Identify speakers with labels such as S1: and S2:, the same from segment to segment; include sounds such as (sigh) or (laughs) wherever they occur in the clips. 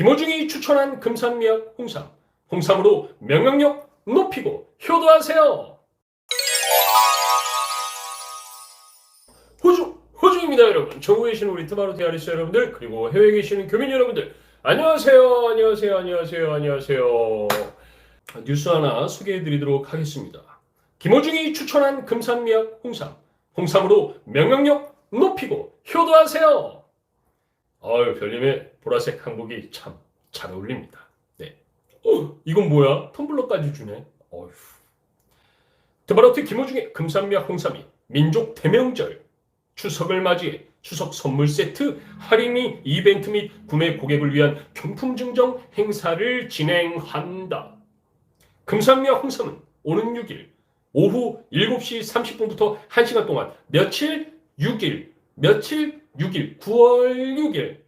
S1: 김호중이 추천한 금산미약 홍삼. 홍삼으로 면역력 높이고 효도하세요. 호주, 호주입니다, 여러분. 전국에 계시는 우리 트바로 대아리스 여러분들, 그리고 해외에 계시는 교민 여러분들, 안녕하세요, 안녕하세요, 안녕하세요, 안녕하세요. 뉴스 하나 소개해 드리도록 하겠습니다. 김호중이 추천한 금산미약 홍삼. 홍삼으로 면역력 높이고 효도하세요. 아유, 별님의 보라색 한복이 참 잘 어울립니다. 네. 어, 이건 뭐야? 텀블러까지 주네. 어휴. 드바로트 김호중의 금산미약 홍삼이 민족 대명절 추석을 맞이해 추석 선물 세트 할인이 이벤트 및 구매 고객을 위한 경품 증정 행사를 진행한다. 금산미약 홍삼은 오는 6일 오후 7시 30분부터 1시간 동안 며칠 6일 며칠 6일 9월 6일.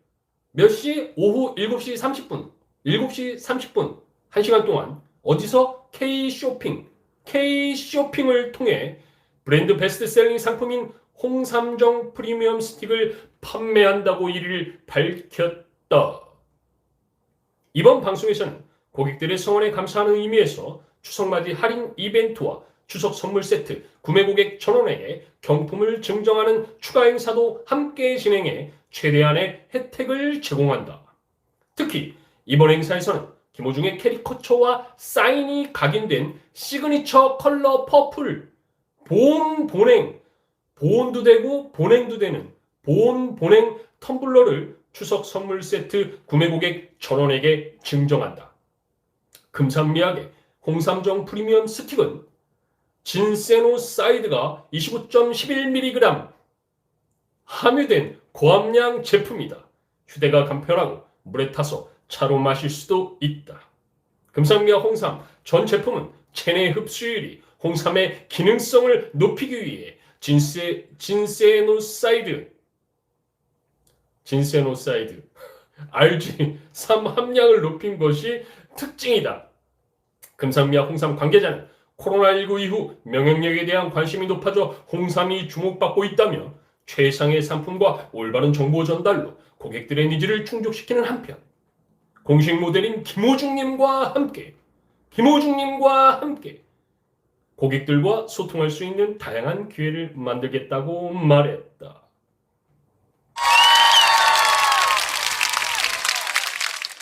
S1: 몇 시? 오후 7시 30분. 7시 30분. 1시간 동안 어디서? K 쇼핑. K 쇼핑을 통해 브랜드 베스트셀링 상품인 홍삼정 프리미엄 스틱을 판매한다고 이를 밝혔다. 이번 방송에서는 고객들의 성원에 감사하는 의미에서 추석맞이 할인 이벤트와 추석 선물 세트 구매 고객 전원에게 경품을 증정하는 추가 행사도 함께 진행해 최대한의 혜택을 제공한다. 특히 이번 행사에서는 김호중의 캐리커처와 사인이 각인된 시그니처 컬러 퍼플 본 본행 보온도 되고 본행도 되는 본 본행 텀블러를 추석 선물 세트 구매 고객 전원에게 증정한다. 금산미약의 홍삼정 프리미엄 스틱은 진세노사이드가 29.11mg 함유된 고함량 제품이다. 휴대가 간편하고 물에 타서 차로 마실 수도 있다. 금산미약 홍삼 전 제품은 체내 흡수율이 홍삼의 기능성을 높이기 위해 진세, 진세노사이드 진세노사이드 (laughs) RG3 함량을 높인 것이 특징이다. 금산미약 홍삼 관계자는 코로나19 이후 명령력에 대한 관심이 높아져 홍삼이 주목받고 있다며 최상의 상품과 올바른 정보 전달로 고객들의 니즈를 충족시키는 한편 공식 모델인 김호중님과 함께 김호중님과 함께 고객들과 소통할 수 있는 다양한 기회를 만들겠다고 말했다.